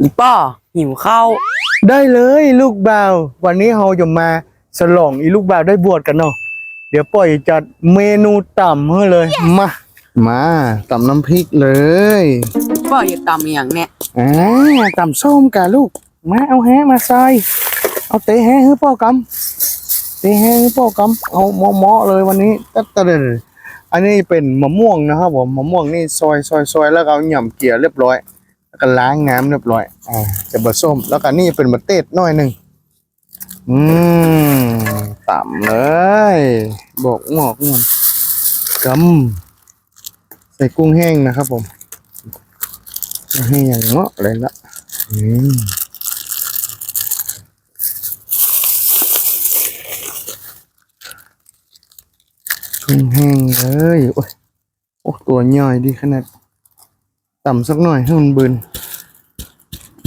อีป้อหิวข้าวได้เลยลูกบ่าว วันนี้เราจะมาฉลองอีลูกบ่าวได้บวชกันเนาะเดี๋ยวปล่อยจัดเมนูต่ำให้เลยมา มาต่ำน้ำพริกเลยป้ออย่าตำอย่างเนี้ยอ่าต่ำส้มกะลูก มาเอาแฮะมาใส่เอาเตะแฮะให้พ่อกำเตะแฮะให้พ่อกำเอาเหมาะๆเลยวันนี้ตัดตะเดนอันนี้เป็นมะม่วงนะครับผมมะม่วงนี่ซอยซอยซอยแล้วก็เอาหย่ำเกลี่ยเรียบร้อยแล้ว ก็ล้างน้ำเรียบร้อย อ่าจะบะส้ม แล้วก็นี่เป็นมะเต็ดน่อยหนึ่งอืมต่ำเลยบอกหมอกมันกำใส่กุ้งแห้งนะครับผมกุ้งแห้งอย่างเงาะเลยละอืมกุ้งแห้งเลยโอ้ยโอ้ตัวย่อยดีขนาด ต่ำสักหน่อยให้มันเบิน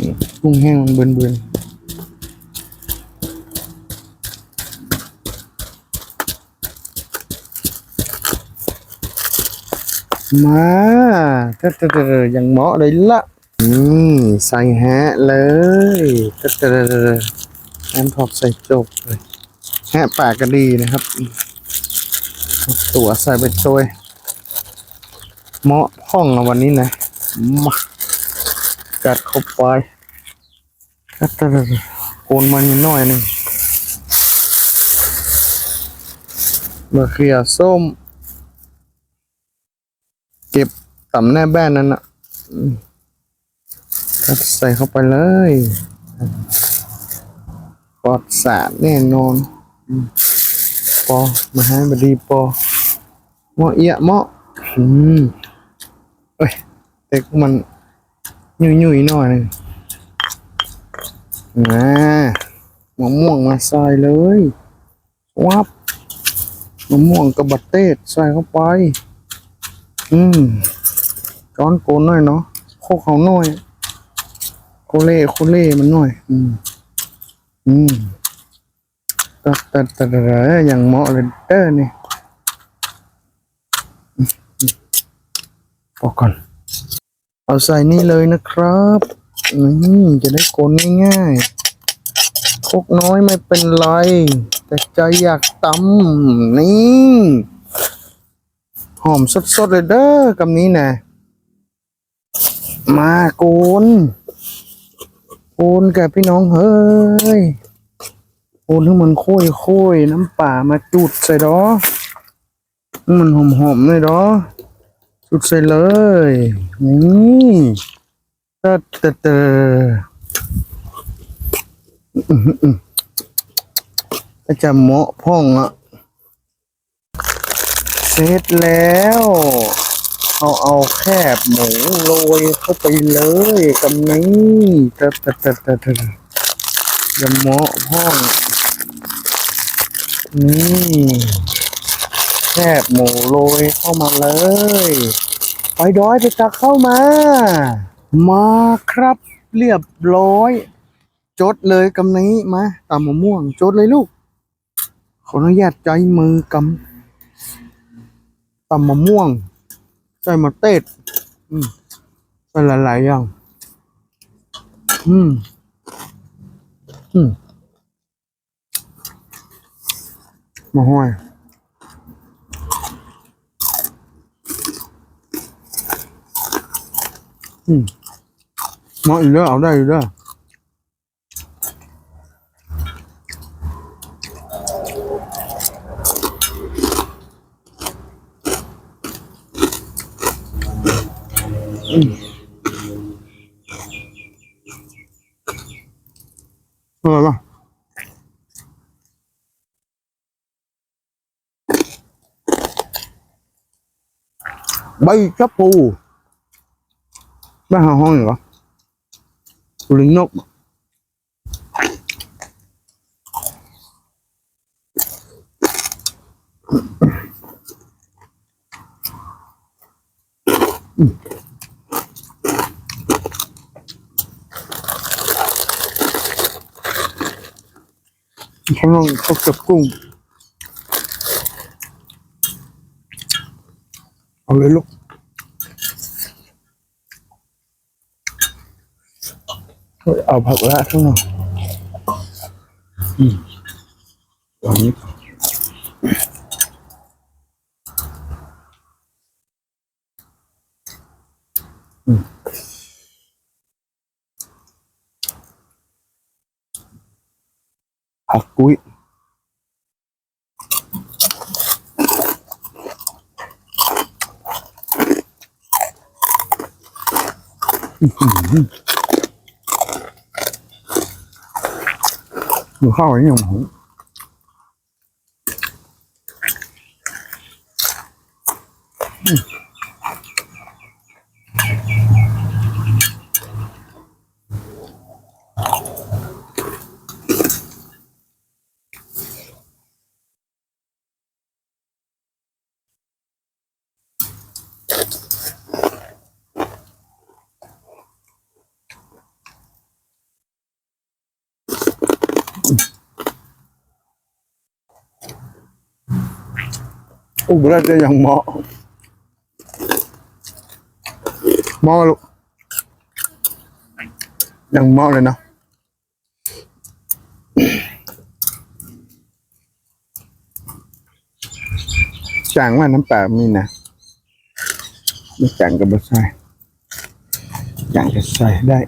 นี่กุ้งแห้งมันเบินเบินมาเตเตยังเหมาะเลยละนี่ใส่แฮะเลยเตเตน้ำทอบใส่จบเลยแฮะปากก็ดีนะครับ ตัวใส่ไปโชยเหมาะห้องวันนี้นะ มากัดเข้าไปกัดตะตะตะโคนมันนิดหน่อยหนึ่งมะเขือส้ม เก็บต่ำแน่แบ้นนั่นน่ะกัดใส่เข้าไปเลยปอดสารแน่นอนอืมปอมาให้บดีปอเหมาะเอียะเหมาะอืม เด็กมันยุ่ยยุ่ยๆหน่อยนึงมามะม่วงมาใส่เลยวับมะม่วงกับบัตเต้ใส่เข้าไป อืมจ้อนโกนหน่อยเนาะโคกเขาหน่อย โคเล่โคเล่มันหน่อย อืม อืมตัดตัดตัดอย่างเหมาะเลยเด้อนี่พอก่อน เอาใส่นี่เลยนะครับนี่จะได้โกนง่ายๆคกน้อยไม่เป็นไร แต่ใจอยากตำนี่หอมสดๆเลยเด้อกับนี้นะมาโกนโกนกับพี่น้องเฮ้ยโกนให้มันค่อยๆน้ำป่ามาจุดใส่ดอให้มันหอมๆเลยดอ สุดใส่เลย นี่ตะตะตะอื้อหืออื้ออาจจะเหมาะพ่องอะเสร็จแล้ว เอาเอาแคบหมูโรยเข้าไปเลยกับนี้ตะตะตะตะตะจะเหมาะพ่องนี่แคบหมูโรยเข้ามาเลย ไปดอยไปตักเข้ามา มาครับ เรียบร้อย จดเลยกำนี้มาตำมะม่วง จดเลยลูก ขออนุญาตใจมือกำตำมะม่วง ใส่มะเต็ดอืมใส่หลายๆอย่าง อืม อืมมาห้อย อืมมาอีกแล้วเอาได้อีกแล้วอืมอร่อยปะใบชะพู ไม่หาห้องเหรอลิงนกอืมข้างนอกเขาเก็บกุ้งเอาเลยลูก เอาผักละข้างนอกอืมตอนนี้อืมผักกุ้ยห นูข้าวอย่างนี้ของผมอุบลราชยังเหมาะเหมาะลูกยังเหมาะเลยนะจางว่าน้ำปลามีนะไม่จางกับบะใส่จางจะใส่ได้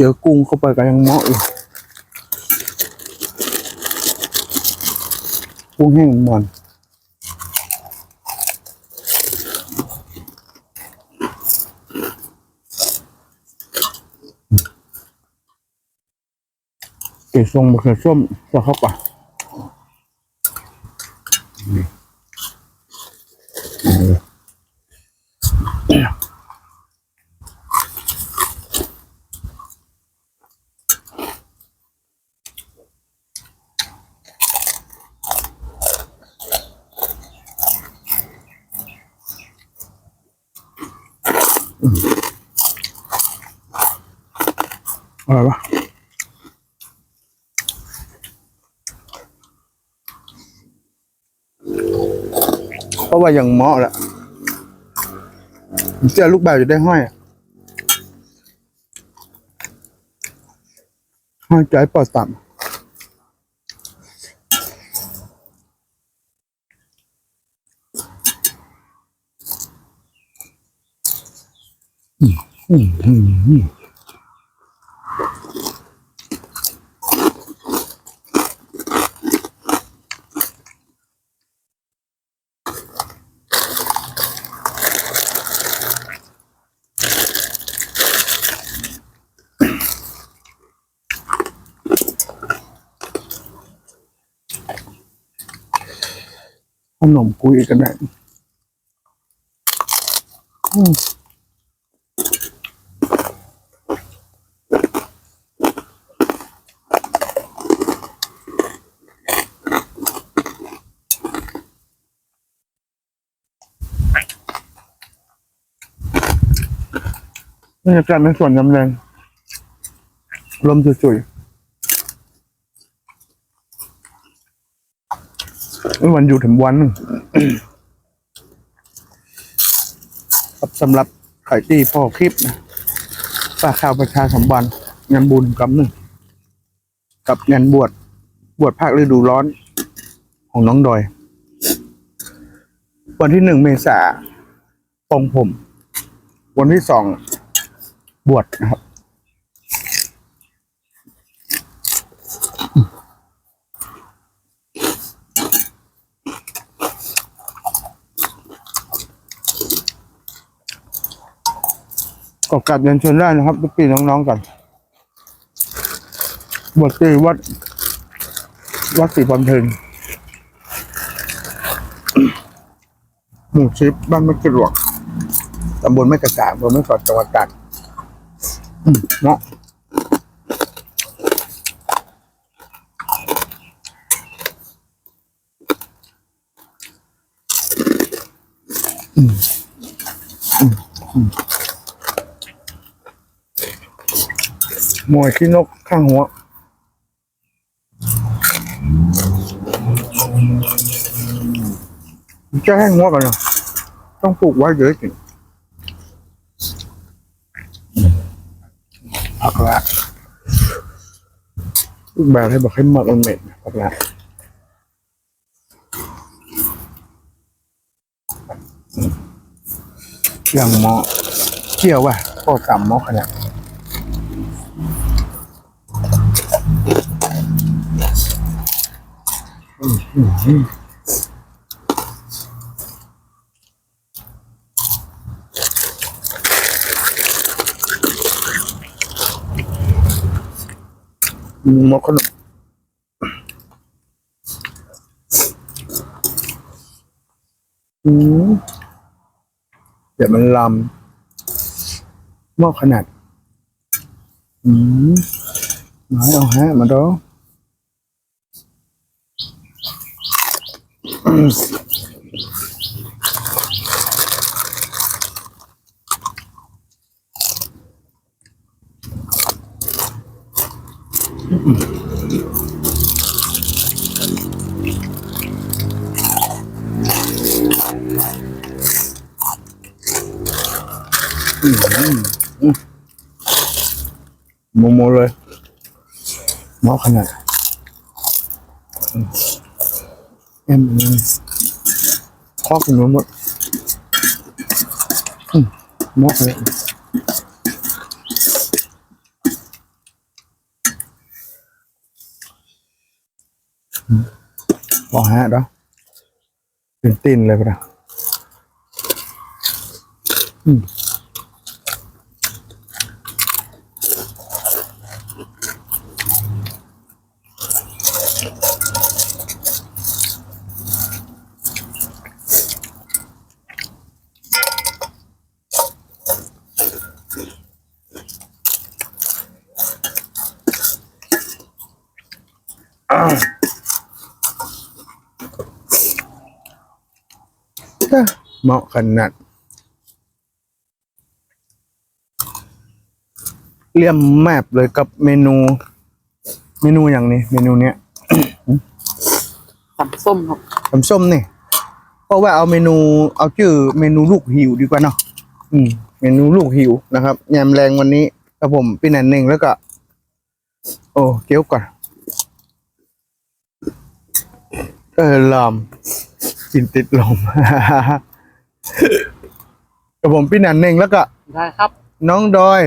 เจอกุ้งเข้าไปก็ยังเหมาะอยู่กุ้งแห้งมันเกล็ดทรงมะเขือส้มจะเข้าไป อะไรวะเพราะว่าอยังเหมาะแหละเจอลูกแบบจะได้ห้อยห้อยใจปอดต่ำอืมอืมอืมอืม ขนมกุยกันได้ บรรยากาศในสวนยำแรงลมจุยๆวันอยู่ถึงวันครับสำหรับไข่ตีพ่อคลิปฝากข่าวประชาสัมพันธ์งานบุญกับหนึ่ง กับงานบวช บวชภาคฤดูร้อนของน้องดอย วันที่หนึ่งเมษาปองผม วันที่สองบวชนะครับ ก็กลับเรียนชิญได้นะครับพี่ๆน้องๆกันบทตีวัดวัดศรีบำเพ็ญ หมู่ชิปบ้านไม่กระหลวกตำบลแม่กระสาอำเภอแม่สอดจังหวัดตากอืมเนาะมวยขี้นกข้างหัว จะให้หัวกันเหรอต้องปลูกไว้เยอะจริงผักละอีกแบบให้บอกให้หมักมันเหม็นผักละอย่างหมอเกี่ยวว่ะก็ตำหมอขนาดอืม หมอขนมอืมเดี๋ยวมันลำหม้อขนาด อืมมาเอาฮะ มาดู มโมโมเลยมอขนาดเอ็มเลยคอกันหมดมอเลย อืมพอฮะเด้ อเป็นตีนเลยปะนะอืมเหมาะขนาดเลี่ยมแมบเลยกับเมนู เมนูอย่างนี้ เมนูเนี้ยตำส้มครับตำส้มนี่เพราะว่าเอาเมนู เอาชื่อเมนูลูกหิวดีกว่าเนาะอืม เมนูลูกหิวนะครับยามแรงวันนี้ครับผมปีนันหนึ่งแล้วก็ โอ้เกี๊ยวก่อนเออลอม กินติดลม กับผมพี่นันหนึ่งแล้วก็ ได้ครับ น้องดอย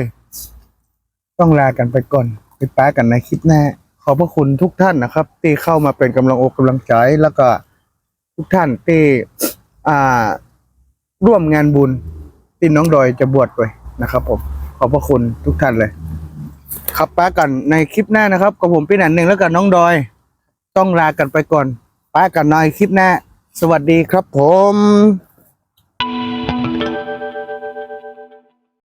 ต้องลากันไปก่อน ไปป้ากันในคลิปหน้า ขอบพระคุณทุกท่านนะครับ ที่เข้ามาเป็นกำลังอกกำลังใจ แล้วก็ทุกท่านที่อ่า ร่วมงานบุญที่น้องดอยจะบวชไว้นะครับผม ขอบพระคุณทุกท่านเลย ครับป้ากันในคลิปหน้านะครับ กับผมพี่หนันหนึ่งแล้วก็น้องดอย ต้องลากันไปก่อนป้ากันในคลิปหน้า สวัสดีครับผม